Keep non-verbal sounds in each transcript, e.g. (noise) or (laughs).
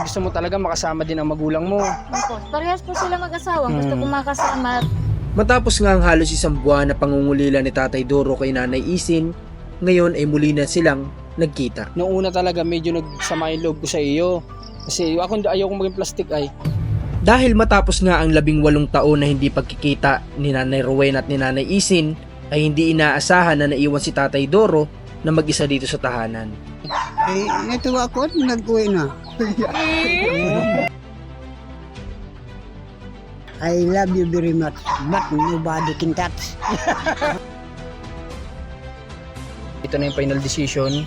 gusto mo talaga makasama din ang magulang mo. Opo, parehas po sila mag-asawa. Gusto Hmm. ko makasama at Matapos nga ang halos isang buwan na pangungulila ni Tatay Doro kay Nanay Isin, ngayon ay muli na silang nagkita. Noong una talaga medyo nagsama yung loob ko sa iyo. Kasi ako ayaw maging plastic ay. Dahil matapos nga ang labing walong taon na hindi pagkikita ni Nanay Rowena at ni Nanay Isin, ay hindi inaasahan na naiwan si Tatay Doro na mag-isa dito sa tahanan. Eh, natuwa ako at nag-uwi na. (laughs) I love you very much, but nobody can touch. (laughs) Ito na yung final decision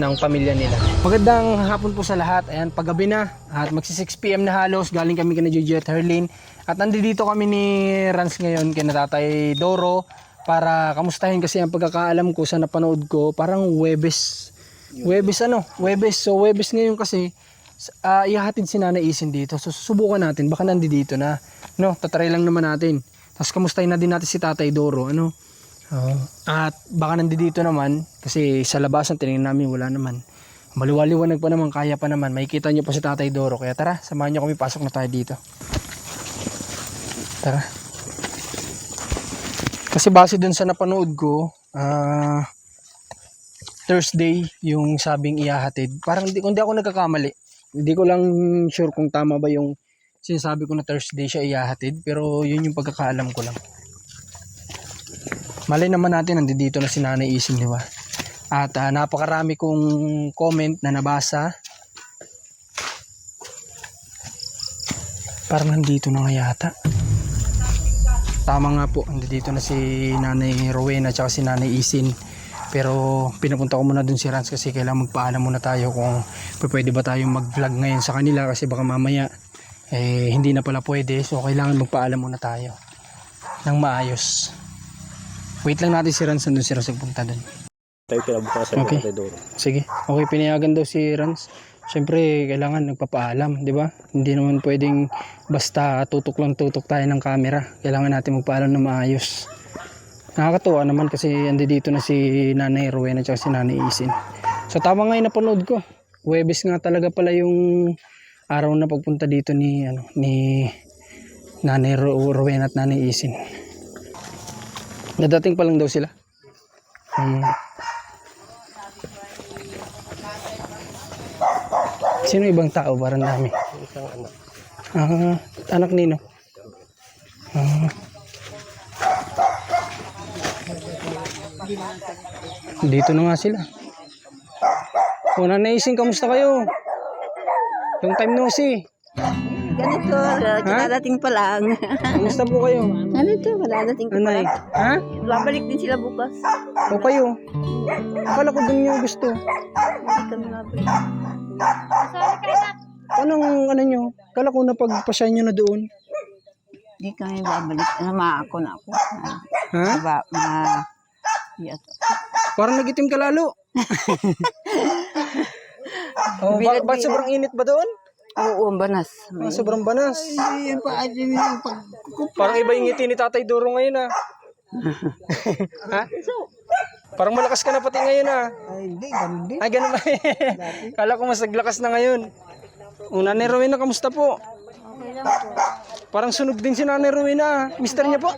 ng pamilya nila. Magandang hapon po sa lahat. Ayan, paggabi na. At magsi 6pm na halos. Galing kami kina Gigi at Herlin. At nandito kami ni Rans ngayon kina Tatay Doro para kamustahin kasi ang pagkakaalam ko sa napanood ko parang Webes. Webes ano? Webes. So Webes ngayon kasi uh, ihahatid si Nanay Isin dito. So susubukan natin. Baka nandito na. No, tatry lang naman natin. Tapos kamustahin na din natin si Tatay Doro. Ano? Oo. At baka nandito naman, kasi sa labasan tinignan namin wala naman. Maliwaliwanag pa naman, kaya pa naman. Makikita nyo pa si Tatay Doro. Kaya tara, samahan nyo kami, pasok na tayo dito. Tara. Kasi base dun sa napanood ko, ah Thursday yung sabing ihahatid. Parang hindi, kung di ako nagkakamali, hindi ko lang sure kung tama ba yung sinasabi ko na Thursday siya ihahatid. Pero yun yung pagkakaalam ko lang. Malay naman natin nandito na si Nanay Isin, di ba? At ah, napakarami kong comment na nabasa. Parang nandito na nga yata. Tama nga po, nandito na si Nanay Rowena at si Nanay Isin. Pero pinapunta ko muna dun si Rans kasi kailangan magpaalam muna tayo kung pwede ba tayong mag-vlog ngayon sa kanila kasi baka mamaya eh, hindi na pala pwede. So kailangan magpaalam muna tayo ng maayos. Wait lang natin si Rans nandun si Rans nagpunta dun. tayo kinabukasan Okay. okay. Doro. Sige. Okay, pinayagan daw si Rans. Siyempre, kailangan nagpapaalam, di ba? Hindi naman pwedeng basta tutok lang tutok tayo ng camera. Kailangan natin magpaalam na maayos. Nakakatuwa naman kasi andi dito na si Nanay Rowena at si Nanay Isin. So tama nga yung napanood ko. Webes nga talaga pala yung araw na pagpunta dito ni ano ni Nanay Ro- Rowena at Nanay Isin. Nadating pa lang daw sila. Hmm. Sino ibang tao? Parang dami. Isang anak. Ah, anak nino. Ah. Dito na nga sila. O, nanaisin, kamusta kayo? Long time no see. Ganito, dadating pa lang. Kamusta po kayo? Ganito, dadating pa Nanay. lang. Ha? Babalik din sila bukas. O kayo? Akala ko dun yung gusto. Hindi kami mabalik. Anong ano nyo? Akala ko napagpasya nyo na doon. Hindi kami babalik. Ano, maako na ako. Ha? Ma, ma, yes. Parang nagitim ka lalo. (laughs) oh, ba- ba't sobrang init ba doon? Oo, banas. Ah, sobrang banas. Ay, pa, ay, yung pag, Parang iba yung ngiti ni Tatay Duro ngayon ah. (laughs) ha? Parang malakas ka na pati ngayon ah. ay, hindi, ganun din. Ay, ganun ba? (laughs) Kala ko mas naglakas na ngayon. Una ni Rowena, kamusta po? okay lang po. Parang sunog din si Nanay Rowena. ah. Mister niya po?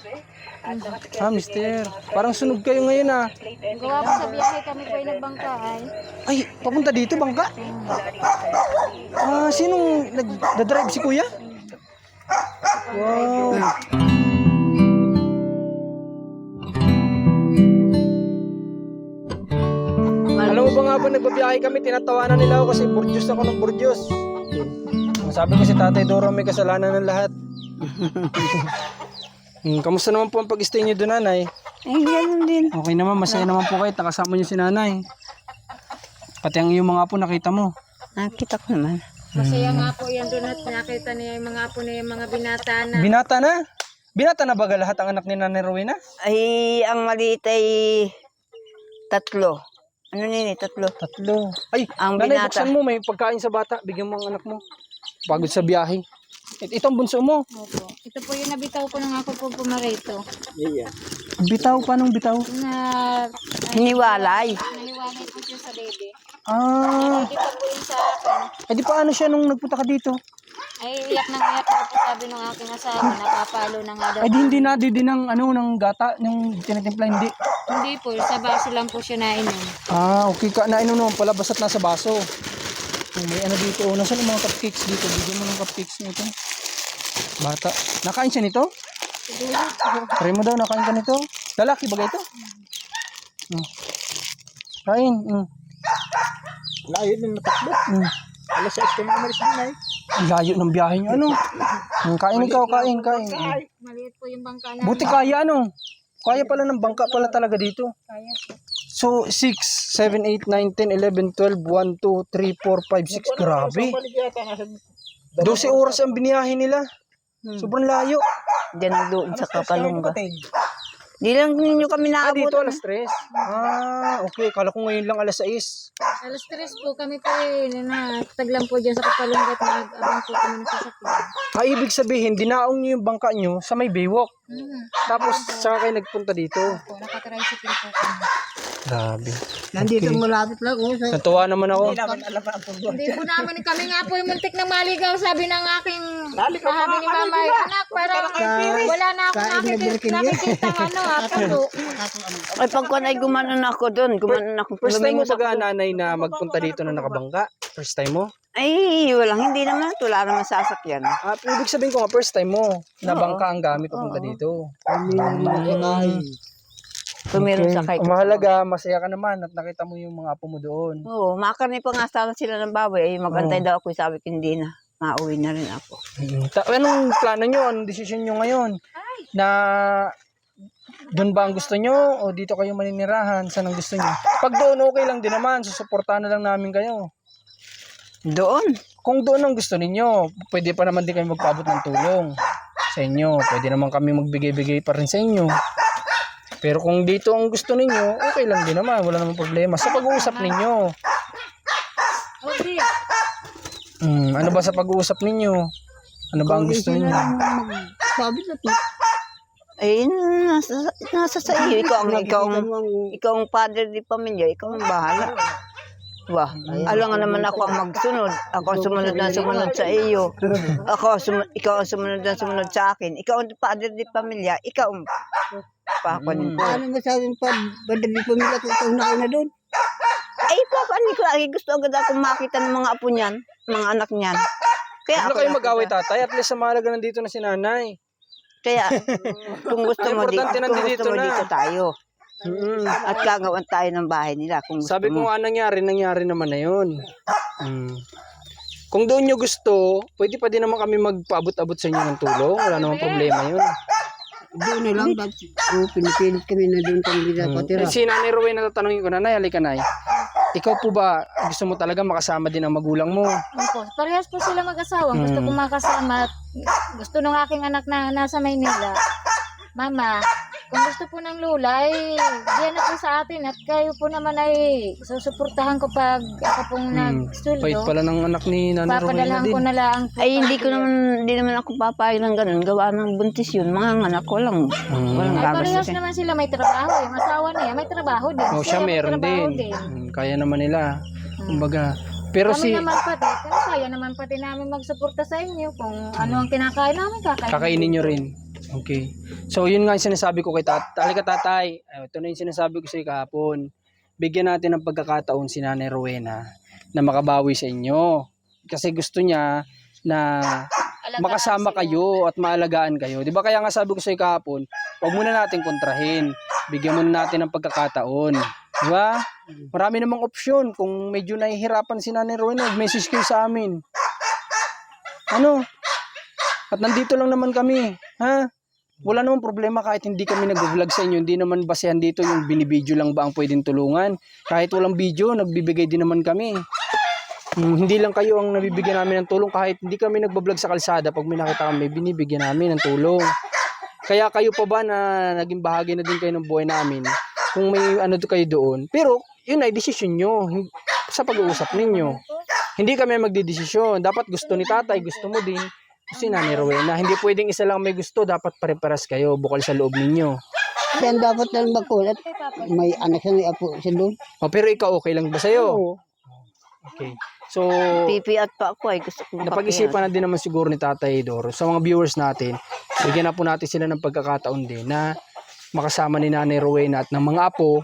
Ah, mister. Parang sunog kayo ngayon ah. Gawa po sa biyahe kami po ay nagbangka ay. Ay, papunta dito, bangka? Ah, sinong nag-drive si kuya? Wow. Alam mo ba nga ba, nagbabiyahe kami, tinatawanan nila ako kasi burdyos ako ng burdyos. Sabi ko si Tatay Doro may kasalanan ng lahat. (laughs) hmm, kamusta naman po ang pag-stay niyo doon, nanay? Ay, ganun din. Okay naman, masaya naman po kayo, nakasama niyo si nanay. Pati ang iyong mga apo nakita mo. Nakita ko naman. Masaya nga po yan doon at nakita niya yung mga apo na yung mga binata na. Binata na? Binata na ba lahat ang anak ni Nanay Rowena? Ay, ang maliit ay tatlo. Ano nini, tatlo? Tatlo. Ay, Ang nanay, binata. buksan mo, may pagkain sa bata. Bigyan mo ang anak mo. Pagod sa biyahe. It, ito ang bunso mo. Opo. Ito po yung nabitaw ko ng ako po pumarito. Bitaw, paanong bitaw? Na Hiniwalay. naliwanag po siya sa dede. Ah, Hindi pa po yun sa akin. eh di paano siya nung nagpunta ka dito? Ay, iyak na iyak na po sabi ng aking asawa, nakapalo na nga daw. Ay di hindi na di din ng ano ng gata, yung tinitimpla hindi. Hindi po, sa baso lang po siya nainom. Ah, okay ka. Na ano naman pala, basta't nasa baso. Oh, may ano dito. Oh, nasaan yung mga cupcakes dito? Bigyan mo ng cupcakes nito. Bata. Nakain siya nito? Try mo daw, nakain ka nito? Lalaki ba ito? Hmm. Kain. Mm. Layo din natakbo. Mm. Alas 6 kami umalis din ay. Ang layo ng biyahe niyo. Ano? Mm, kain ikaw, kain, kain. Mm. Maliit po yung bangka namin. Buti kaya ano? Kaya pala ng bangka pala talaga dito. Kaya po. So, 6, 7, 8, 9, 10, 11, 12, 1, 2, 3, 4, 5, 6. Grabe. Balik yata nasa 12 oras ang biniyahe nila. Sobrang layo. Diyan doon sa Kapalunga. Di lang ninyo kami Ah, dito naabot. alas 3. Ah, okay. Kala ko ngayon lang alas 6. Alas tres po kami po eh, na taglang po dyan sa kapalunggat na abang po kami ng sasakyan. Ah, ibig sabihin, dinaong nyo yung bangka nyo sa may baywalk. Mhm. Tapos, saka kayo nagpunta dito. Po, nakatricycle po kami. Grabe. Nandito malapit lang oh. Sa, Natuwa naman ako. Hindi po namin, kami nga po yung muntik na maligaw, sabi ng aking, sabi ni mama, anak, parang wala na ako nakikita, nakikita (laughs) ano, ha, puno. Ay, pagkuhan ay gumanon ako doon. Gumanon ako. First time mo ako. nanay na magpunta dito na nakabangka? First time mo? Ay, walang. Hindi naman. Wala naman sasakyan. Ah, ibig sabihin ko nga, first time mo na bangka ang gamit papunta dito. Tumiron sa kay. Mahalaga, masaya ka naman at nakita mo yung mga apo mo doon. Oo, makarni pa nga sana sila ng baboy. Ay, magantay daw ako. Sabi ko, hindi na. Mauwi na rin ako. Ta- anong plano nyo? Anong desisyon nyo ngayon? Na doon ba ang gusto nyo o dito kayo maninirahan? Saan ang gusto nyo? Pag doon, okay lang din naman. Susuportahan na lang namin kayo. Doon. Kung doon ang gusto ninyo, pwede pa naman din kami magpaabot ng tulong sa inyo. Pwede naman kami magbigay-bigay pa rin sa inyo. Pero kung dito ang gusto ninyo, okay lang din naman. Wala namang problema. Sa pag-uusap ninyo, Okay. hmm, ano ba sa pag-uusap ninyo? Ano ba ang gusto ninyo? sabi na po. Ay, nasa, nasa sa iyo. Ikaw ang, ikaw ang, ikaw ang father di pamilya. Ikaw ang bahala. Wah, alam nga naman ako ang magsunod. Ako ang sumunod na sumunod sa iyo. Ako, sumu- ikaw ang sumunod na sumunod sa akin. Ikaw ang father di pamilya. Ikaw ang papanin ko. Ano masabi pa, badali pamilya ko ito na na doon. Ay, papanin ko. Ay, gusto agad akong makita ng mga apo niyan. Mga anak niyan. Kaya Ano ako kayo nakita. mag-away tatay? At least sa mahalaga nandito na si nanay. Kaya, (laughs) kung gusto mo, di, importante kung nandito gusto mo na. dito tayo. Mm. At gagawan tayo ng bahay nila. Kung gusto Sabi mo. ko nga nangyari, nangyari naman na yun. Mm. Kung doon nyo gusto, pwede pa din naman kami magpaabot-abot sa inyo ng tulong. Wala namang problema yun. Doon na lang. dahil- Oh, pinipilit kami na doon kami Mm. patira. Eh, si Nanay Rowena tatanungin ko, Nanay, halika Nay. Ikaw po ba, gusto mo talaga makasama din ang magulang mo? Opo, parehas po sila mag-asawa. Gusto ko makasama at gusto ng aking anak na nasa Maynila. Mama, kung gusto po ng lula, ay diyan na po sa atin at kayo po naman ay susuportahan ko pag ako pong Hmm. Bait nag-studio. pala ng anak ni Nanay Rowena Papadalahan din. ko na lang po. Ay, hindi ko naman, hindi naman ako papayag ng ganun. Gawa ng buntis yun. Mga anak ko lang. Mm. Walang Ay, parehas gagastusin. naman sila may trabaho. Yung asawa niya may trabaho din. Oh, siya meron trabaho din. Mm, Kaya naman nila. Kumbaga, pero Kami si naman pati, pero kaya naman pati namin magsuporta sa inyo kung ano ang kinakain namin, kakainin. kakainin nyo rin. Okay. So, yun nga yung sinasabi ko kay tatay. Halika tatay. Ay, ito na yung sinasabi ko sa iyo kahapon. Bigyan natin ng pagkakataon si Nanay Rowena na makabawi sa inyo. Kasi gusto niya na Alagaan makasama sila. kayo at maalagaan kayo. 'Di ba kaya nga sabi ko sa iyo kahapon, huwag muna natin kontrahin. Bigyan muna natin ng pagkakataon. 'Di ba? Marami namang opsyon kung medyo nahihirapan si Nanay Rowena, message kayo sa amin. Ano? At nandito lang naman kami, ha? Wala namang problema kahit hindi kami nag-vlog sa inyo. Hindi naman basehan dito yung binibideo lang ba ang pwedeng tulungan. Kahit walang video, nagbibigay din naman kami. Hmm, hindi lang kayo ang nabibigyan namin ng tulong. Kahit hindi kami nagbablog sa kalsada pag may nakita kami binibigyan namin ng tulong. Kaya kayo pa ba na naging bahagi na din kayo ng buhay namin? Kung may ano to kayo doon. Pero yun ay desisyon nyo. Sa pag-uusap ninyo. Hindi kami magdidesisyon. Dapat gusto ni tatay gusto mo din si Nanay Rowena hindi pwedeng isa lang may gusto dapat pare-paras kayo bukal sa loob ninyo Yan dapat lang makulat. May anak siya, may apo siya doon. o, pero ikaw okay lang ba sa'yo Oo. Okay. So, Pipiat pa ako ay gusto kong napag-isipan na din naman siguro ni Tatay Doro sa mga viewers natin, bigyan na po natin sila ng pagkakataon din na makasama ni Nanay Rowena at ng mga apo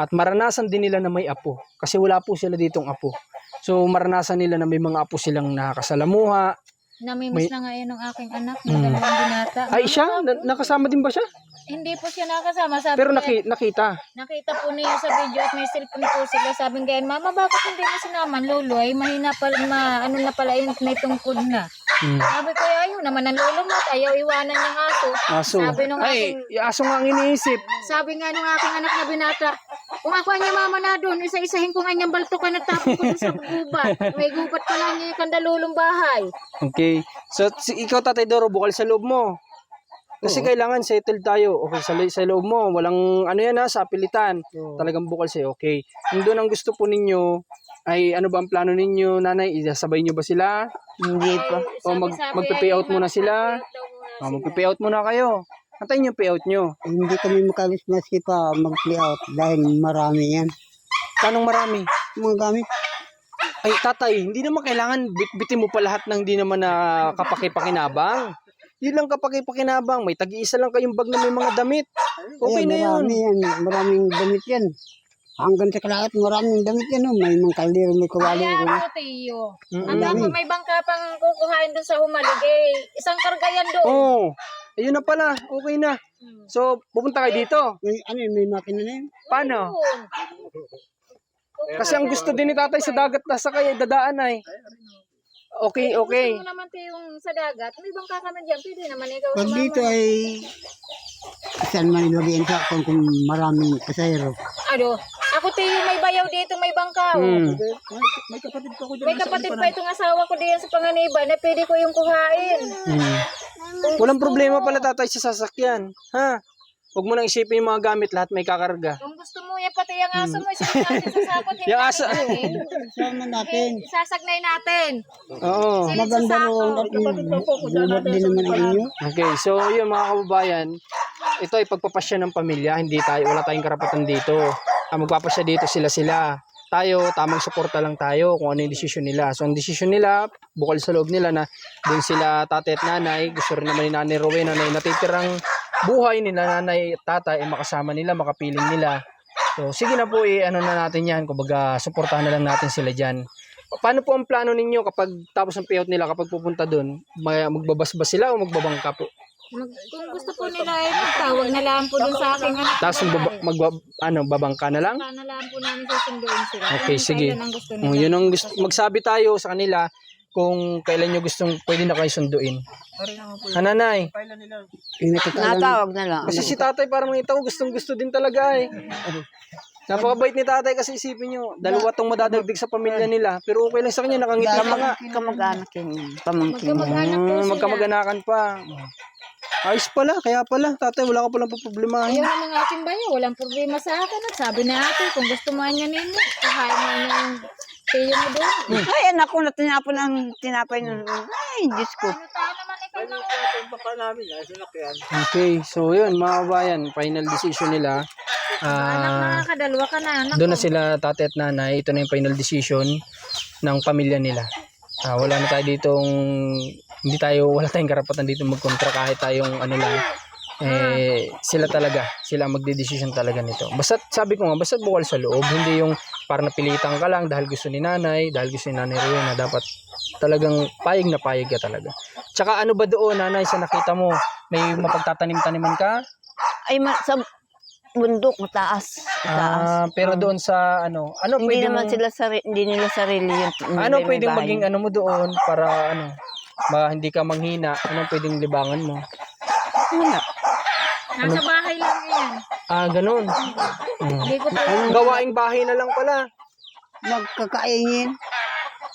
at maranasan din nila na may apo kasi wala po sila ditong apo. So maranasan nila na may mga apo silang nakakasalamuha. Namimiss May- na ngayon ng aking anak, ng Hmm. dalawang binata. Ay siya, na- nakasama din ba siya? Hindi po siya nakasama. Sabi Pero niya- naki- nakita. Nakita po niya sa video at may cellphone po sila. Sabi ngayon, Mama, bakit hindi mo sinaman? Lolo, ay mahina pa, ma, ano na pala yun, may tungkod na. Hmm. Sabi ko, ayaw naman ang lolo mo, at ayaw iwanan ng aso. Aso. Sabi nung Ay, aking- aso nga ang iniisip. Sabi nga nung aking anak na binata, kung ako niya mama na doon, isa-isahin ko nga niyang baltukan at tapon ko doon sa gubat. May gubat pa lang niya yung kandalulong bahay. Okay. So, si, ikaw, Tatay Doro, bukal sa loob mo. Kasi kailangan settled tayo. Okay, sa, sa loob mo, walang ano yan ha, sa pilitan. Talagang bukal sa'yo. Okay. Kung doon ang gusto po ninyo, ay ano ba ang plano ninyo, nanay? Isasabay nyo ba sila? Hindi pa. O mag, Sabi-sabi magpe-pay ay out muna sila? magpe-payout muna sila. magpe-pay out muna kayo. Antayin yung payout nyo. Hindi kami makalis maski pa mag-play out dahil marami yan. Tanong marami. Mga gamit. Ay, tatay, hindi naman kailangan bitbitin mo pa lahat ng hindi naman na kapakipakinabang. Yun lang kapakipakinabang. May tag-iisa lang kayong bag na may mga damit. Okay Ayan, na yun. marami yan. Maraming damit yan. Hanggang sa kalahat, maraming damit yan. Oh. May mga kaldero, may kawali. Kaya po, Tiyo. Mm-mm. Ang dami may bangka pang kukuhain doon sa humalig eh. Isang karga yan doon. Oo. Oh, ayun na pala. Okay na. Hmm. So, pupunta kayo dito. May, ano yun, may makina na yun. Paano? Kasi ang gusto din ni tatay sa dagat na sa kaya dadaan ay. Okay, okay. Gusto mo naman tayo yung sa dagat, may bangka ka na dyan, pwede naman ikaw Pag sumama. dito ay saan man ilagyan sa kung, kung maraming pasahero. Ano? Ako tayo may bayaw dito, may bangka. oh. Hmm. May kapatid ko ako dyan. May kapatid pa itong asawa ko diyan sa panganiban na pwede ko yung kuhain. Hmm. Walang problema pala tatay sa sasakyan. Ha? Huwag mo nang isipin yung mga gamit, lahat may kakarga. Kung gusto yan, pati yung aso mo, sinasabi sa sakot. hindi (laughs) Yung aso- (laughs) natin kunin. Sama natin. Isasagnay natin. Oo. Maganda roon at din naman ang inyo. Okay, so yun mga kababayan, ito ay pagpapasya ng pamilya, hindi tayo, wala tayong karapatan dito. Ang magpapasya dito sila-sila. Tayo, tamang suporta lang tayo kung ano yung desisyon nila. So ang desisyon nila, bukal sa loob nila na doon sila tatay at nanay, gusto rin naman ni nanay Rowena na yung natitirang buhay nila nanay at tatay ay makasama nila, makapiling nila. So sige na po, eh, ano na natin yan, kumbaga suportahan na lang natin sila dyan. Paano po ang plano ninyo kapag tapos ng payout nila kapag pupunta doon? Mag- Magbabasbas sila o magbabangka po? Mag, kung gusto po nila ay magtawag na lang po dun sa aking anak. Tapos magbaba, magba- ano, babangka na lang? Baka na lang po namin susunduin sila. Okay, sige. ang gusto nila. yun ang gusto, magsabi tayo sa kanila kung kailan nyo gustong pwede na kayo sunduin. Hananay. Natawag na lang. kasi si tatay parang mga tao gustong gusto din talaga eh. (laughs) Napakabait ni tatay kasi isipin nyo, dalawa tong madadagdig sa pamilya nila. Pero okay lang sa kanya, nakangiti pa nga. Kamag-anak yun. Pamangkin. Hmm, magkamag-anakan pa. Ayos pala, kaya pala, tatay, wala ka palang Ayaw problemahin. ng mga aking bayo, walang problema sa akin. At sabi na ate, kung gusto mo niya ninyo, kuhain mo yung tiyo mo doon. Ay, anak ko na tinapon ang tinapay nun. Ay, Diyos ko. Ano. Okay, so yun, mga kabayan, final decision nila. Anak Ah, na kadalwa ka na, anak. doon na sila tatay at nanay. Ito na yung final decision ng pamilya nila. Ah, wala na tayo ditong hindi tayo wala tayong karapatan dito magkontra kahit tayong ano lang eh sila talaga sila ang magdedesisyon talaga nito basta sabi ko nga basta bukal sa loob hindi yung para napilitan ka lang dahil gusto ni nanay dahil gusto ni nanay Rowena dapat talagang payag na payag ka talaga tsaka ano ba doon nanay sa nakita mo may mapagtatanim-taniman ka Ay, ma- sa bundok, mataas. Mataas. ah, pero doon sa ano ano hindi pwede naman sila sarili, hindi nila sarili yun. Ano May pwedeng bahay. maging ano mo doon para ano ba hindi ka manghina? Anong pwedeng libangan mo? Wala. Nasa bahay lang yan. Ah, ganun. Mm. Hindi ko po, Gawaing bahay na lang pala. Magkakaingin.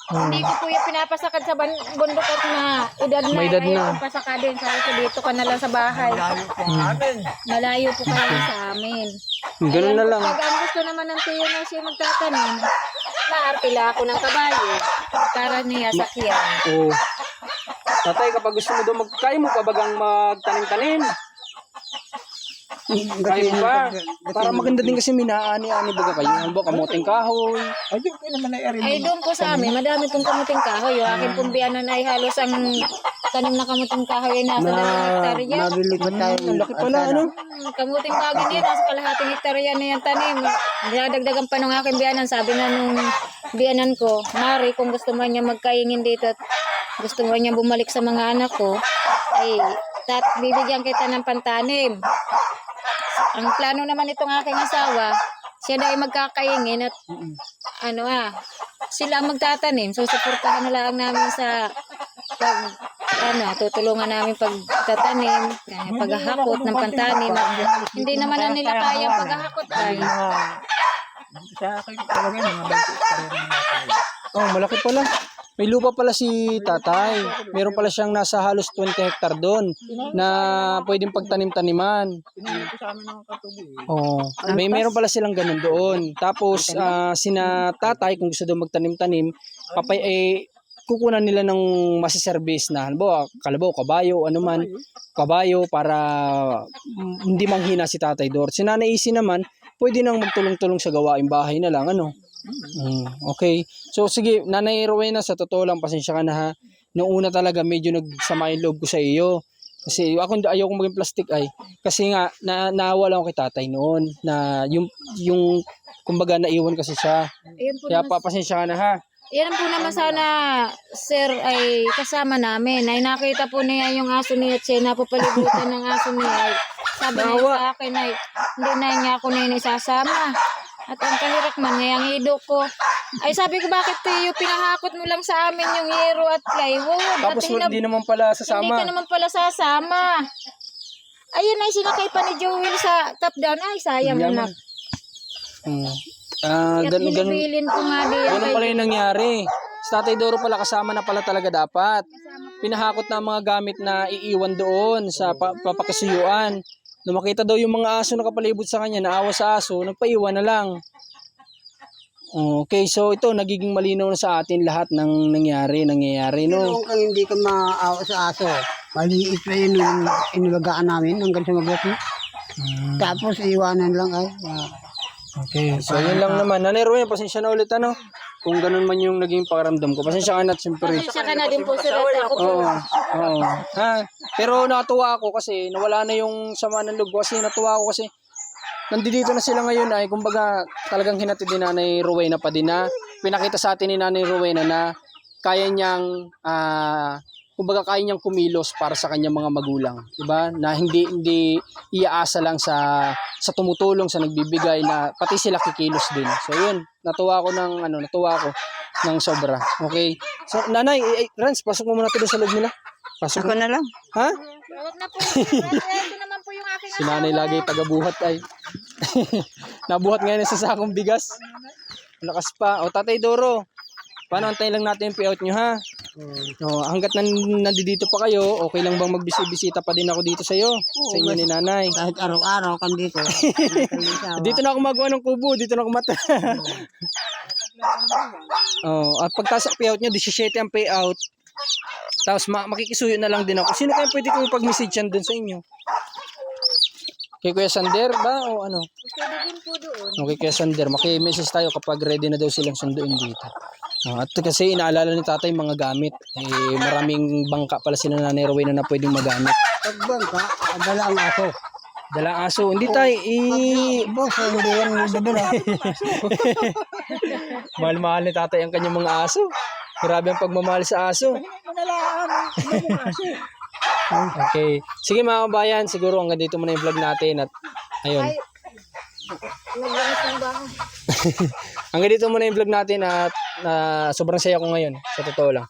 hindi ko po yung pinapasakad sa ban- bundok at na edad na. May edad na. Ayaw pasakadin. Sabi ko dito ka na lang sa bahay. Malayo po kayo sa amin. Ganun na lang. Pag ang gusto naman ng tiyo na siya magtatanim, naartila ako ng kabayo para niya sakyan. Oo. Tatay, kapag gusto mo doon, mag kaya mo pa bagang magtanim-tanim? Kayo pa. Para maganda din kasi minaani-ani baga kayo. Ano ba, kamuting kahoy. Ay, di ko naman na Ay, doon po sa amin, madami pong kamuting kahoy. Yung aking pong biyanan ay halos ang tanim na kamuting kahoy ay nasa dalawang hektarya. Nabili ko tayo. Ang laki pala, ano? Hmm, Kamuting kahoy din, nasa kalahating hektarya na yung tanim. Dinadagdagan pa nung aking biyanan. Sabi na nung biyanan ko, Mari, kung gusto mo niya magkaingin dito at gusto mo niya bumalik sa mga anak ko, ay tat bibigyan kita ng pantanim. Ang plano naman itong aking asawa, siya na ay magkakaingin at ano ah, sila ang magtatanim. So, suportahan na lang namin sa pag, ano, tutulungan namin pagtatanim, kaya paghahakot ng pantanim. Hindi naman na nila kaya paghahakot ay. Sa akin talaga mga bagay. Oh, malaki pala. May lupa pala si tatay. Meron pala siyang nasa halos 20 hektar doon na pwedeng pagtanim-taniman. Oh, may meron pala silang ganun doon. Tapos ah, sina tatay kung gusto daw magtanim-tanim, papay eh kukunan nila ng masiservice na halimbawa kalabaw, kabayo, ano man, kabayo para mm, hindi manghina si Tatay Dor. Si Nanay naman, pwede nang magtulong-tulong sa gawaing bahay na lang, ano. Mm, okay. So sige, Nanay Rowena, sa totoo lang, pasensya ka na ha. Noong una talaga, medyo nagsama yung loob ko sa iyo. Kasi ako ayaw kong maging plastic ay. Kasi nga, na, nawala ako kay tatay noon. Na yung, yung, kumbaga, naiwan kasi siya. Ayan po Kaya naman, pa, pasensya ka na ha. yan po naman sana, sir, ay kasama namin. Ay nakita po niya yung aso at siya napapalibutan ng aso niya. Ay, sabi niya Nawa. sa akin ay, hindi na niya ako na yun isasama. At ang kahirak man, ngayang ido ko. Ay sabi ko, bakit Tiyo, pinahakot mo lang sa amin yung hero at plywood? Tapos at hindi naman pala Hindi sasama. ka naman pala sasama. Ayun ay sinakay pa ni Joel sa top down. Ay, sayang Yaman. anak. Hmm. Ah, ganun, ganun, ko nga di. ganun pala yung nangyari. Sa Tatay Doro pala kasama na pala talaga dapat. Pinahakot na mga gamit na iiwan doon sa pa- papakasuyuan. Nung makita daw yung mga aso na kapalibot sa kanya, naawa sa aso, nagpaiwan na lang. Okay, so ito, nagiging malinaw na sa atin lahat ng nangyari, nangyayari, no? Kung kang hindi ka maawa sa aso, maliit pa yun yung inilagaan namin hanggang sa maglaki. Tapos iwanan lang ay. ah, Okay, so yun lang naman. Nanay Rowena, pasensya na ulit, ano? Kung ganun man yung naging pakaramdam ko. Pasensya ka na, siyempre. Pasensya ka na din po sir. Ako po. Oo. Oo. Ha? Pero natuwa ako kasi nawala na yung sama ng loob ko kasi natuwa ako kasi nandito na sila ngayon ay kumbaga talagang hinatid ni Nanay Rowena pa din na pinakita sa atin ni Nanay Rowena na kaya niyang ah kumbaga kaya niyang kumilos para sa kanyang mga magulang, 'di ba? Na hindi hindi iaasa lang sa sa tumutulong sa nagbibigay na pati sila kikilos din. So 'yun, natuwa ako ng ano, natuwa ako ng sobra. Okay. So nanay, eh, eh, Rans, pasok mo muna to doon sa loob nila. Pasok Ako mo. na lang. Ha? Huwag na po. (laughs) Ito naman po yung aking Si nanay lagi tagabuhat ay. (laughs) Nabuhat ngayon sa sakong bigas. Lakas pa. O tatay Doro, paano antayin lang natin yung payout nyo ha? O, hanggat nan nandito pa kayo, okay lang bang magbisita pa din ako dito sa iyo? Sa inyo ni nanay. Kahit araw-araw kan dito. (laughs) Dito na ako magawa ng kubo, dito na ako mata. (laughs) oh, at pagtas payout nyo, 17 ang payout. Tapos ma- makikisuyo na lang din ako. Sino kaya pwede kong pag-message yan dun sa inyo? Kay Kuya Sander ba o ano? Pwede din po doon. Okay, Kuya Sander, maki-message tayo kapag ready na daw silang sunduin dito. Ah, at kasi inaalala ni tatay mga gamit. Eh, maraming bangka pala sila na Rowena na pwedeng magamit. Pagbang ka, dala ang aso. Dala aso. Hindi tayo, eh, Boss, hindi yan dadala. (laughs) mahal-mahal ni tatay ang kanyang mga aso. Grabe ang pagmamahal sa aso. (laughs) Okay. Sige mga kabayan, siguro hanggang dito muna yung vlog natin at ayun. (laughs) Hanggang dito muna yung vlog natin at na sobrang saya ko ngayon, sa totoo lang.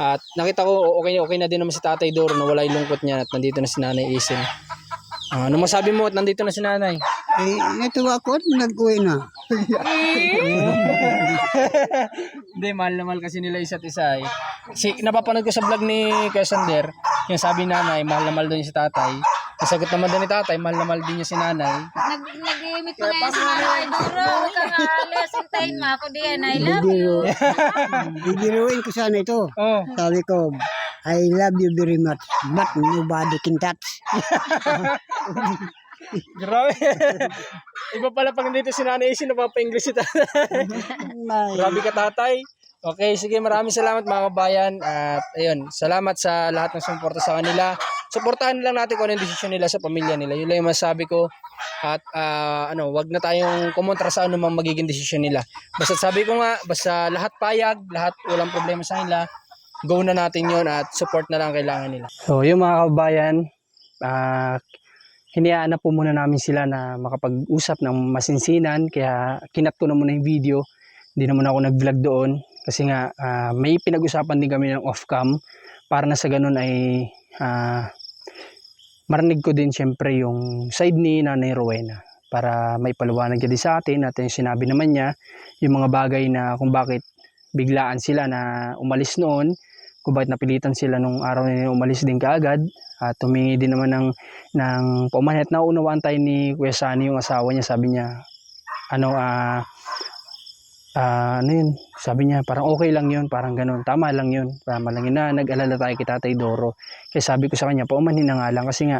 At nakita ko okay okay na din naman si Tatay Doro na wala yung lungkot niya at nandito na si Nanay Isin. Ah, ano masabi mo at nandito na si Nanay? Eh, ito ako, nag-uwi na. (laughs) Hindi, mahal na mahal kasi nila isa't isa eh. Si, napapanood ko sa vlog ni Sander, yung sabi nanay, mahal na mahal niya si tatay. Nasagot naman din ni tatay, mahal na mahal din niya si nanay. Nag nag-imit ko na yan sa mga ay duro. Huwag kang alis. Hintayin mo ako diyan. I love you. Bibiruin ko sana ito. Oh, Sabi ko, I love you very much, but nobody can touch. Grabe. Iba pala pag nandito si Nanay Isin, napapa-English si tatay. Grabe ka tatay. Okay, sige, maraming salamat mga kabayan. At ayun, salamat sa lahat ng sumuporta sa kanila. Suportahan lang natin kung ano yung desisyon nila sa pamilya nila. Yun lang yung masabi ko. At ah, ano, wag na tayong kumontra sa ano mang magiging desisyon nila. Basta sabi ko nga, basta lahat payag, lahat walang problema sa kanila, go na natin yon at support na lang kailangan nila. So, yung mga kabayan, ah hinayaan na po muna namin sila na makapag-usap ng masinsinan kaya kinat ko na muna yung video hindi naman ako nag-vlog doon kasi nga ah, may pinag-usapan din kami ng off-cam para na sa ganun ay ah, marinig ko din syempre yung side ni Nanay Rowena para may paliwanag din sa atin at yung sinabi naman niya yung mga bagay na kung bakit biglaan sila na umalis noon kung bakit napilitan sila nung araw na umalis din kaagad. At tumingi din naman ng ng paumanhin. At naunawaan tayo ni Kuya Sani yung asawa niya. Sabi niya ano ah ah, ano yun? Sabi niya parang okay lang yun parang ganun. Tama lang yun. Tama lang yun na nag-alala tayo kay Tatay Doro. Kaya sabi ko sa kanya paumanhin na nga lang kasi nga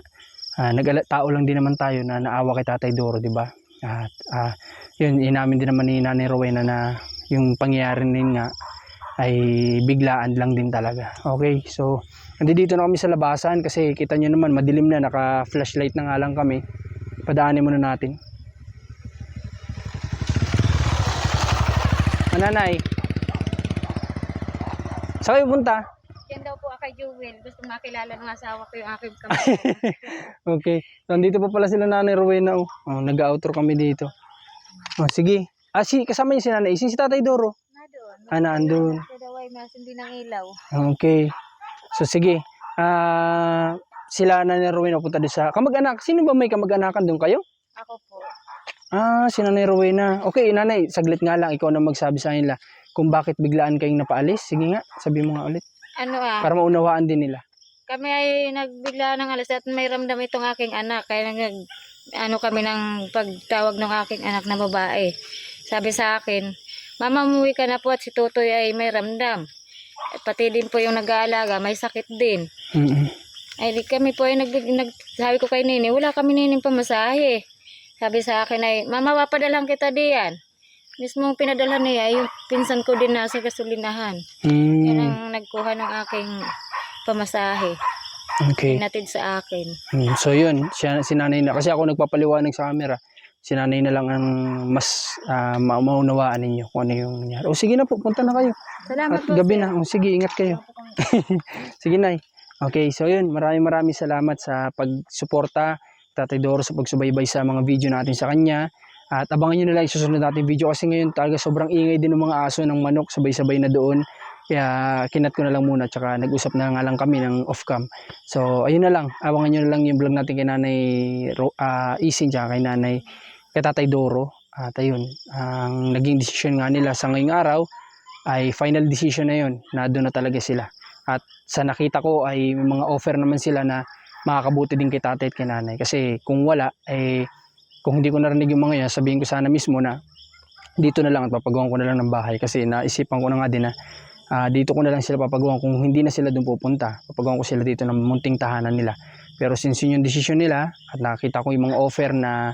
ah, nag tao lang din naman tayo na naawa kay Tatay Doro di ba? At ah, yun inamin din naman ni Nanay Rowena na yung pangyayari din nga ay biglaan lang din talaga. Okay so Nandito na kami sa labasan kasi kita nyo naman madilim na naka flashlight na nga lang kami. Padaanin muna natin. Mananay. Saan kayo punta? Yan daw po kay Jewel. Gusto makilala ng asawa ko yung aking (laughs) kamay. Okay. So, nandito pa pala sila Nanay Rowena. Oh. Oh, Nag-outro kami dito. Oh, sige. Ah, si, kasama niyo si Nanay. Si, si Tatay Doro. na doon. Ah, naandun. Sa daway, masindi ng ilaw. Okay. So, sige. Ah, sila Nanay Rowena punta doon sa kamag-anak. Sino ba may kamag-anakan doon kayo? Ako po. Ah, si Nanay Rowena. Okay, Nanay, saglit nga lang. Ikaw na magsabi sa nila kung bakit biglaan kayong napaalis. Sige nga, sabi mo nga ulit. Ano ah, Para maunawaan din nila. kami ay nagbigla ng alas at may ramdam itong aking anak. Kaya nag, ano kami ng pagtawag ng aking anak na babae. Sabi sa akin, Mama, umuwi ka na po at si Tutoy ay may ramdam. At pati din po yung nag-aalaga, may sakit din. Mm-mm. Ay, kami po ay nag, nag sabi ko kay Nini, wala kami nining pamasahe. Sabi sa akin ay, Mama, papadalang kita diyan. Mismo pinadala niya, yung pinsan ko din nasa gasolinahan. Yan Mm, ang nagkuha ng aking pamasahe. okay. Natid sa akin. Mm, so yun, siya, si nanay na. Kasi ako nagpapaliwanag sa camera. Si nanay na lang ang mas ma- maunawaan ninyo kung ano yung nangyari. O sige na po, punta na kayo. Salamat At po. gabi sir. na. O, sige, ingat kayo. (laughs) sige nay. Okay, so yun, maraming maraming salamat sa pagsuporta, Tatay Doro sa pagsubaybay sa mga video natin sa kanya. At abangan nyo yung susunod natin video kasi ngayon talaga sobrang ingay din ng mga aso ng manok, sabay-sabay na doon. Kaya kinat ko na lang muna, tsaka nag-usap na nga lang kami ng off-cam. So, ayun na lang. Abangan nyo na lang yung vlog natin kay Nanay ah, Isin, tsaka kay Nanay, kay Tatay Doro. At ayun, ang naging decision nga nila sa ngayong araw ay final decision na yun, na doon na talaga sila. At sa nakita ko ay mga offer naman sila na makakabuti din kay tatay at kay nanay. Kasi kung wala, eh, kung hindi ko narinig yung mga yan, sabihin ko sana mismo na dito na lang at papagawan ko na lang ng bahay. Kasi naisipan ko na nga din na ah, dito ko na lang sila papagawan kung hindi na sila doon pupunta. Papagawan ko sila dito ng munting tahanan nila. Pero since yun yung decision nila at nakita ko yung mga offer na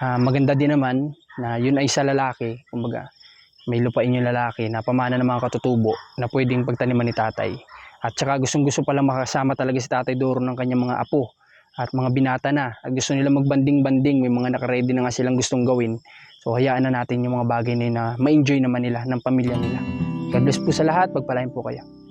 ah, maganda din naman na yun ay sa lalaki, kumbaga may lupain yung lalaki na pamana ng mga katutubo na pwedeng pagtaniman ni tatay. At saka gustong gusto pala makasama talaga si tatay Doro ng kanyang mga apo at mga binata na. At gusto nila magbanding-banding, may mga nakaredy na nga silang gustong gawin. So hayaan na natin yung mga bagay na, na ma-enjoy naman nila ng pamilya nila. God bless po sa lahat, pagpalain po kayo.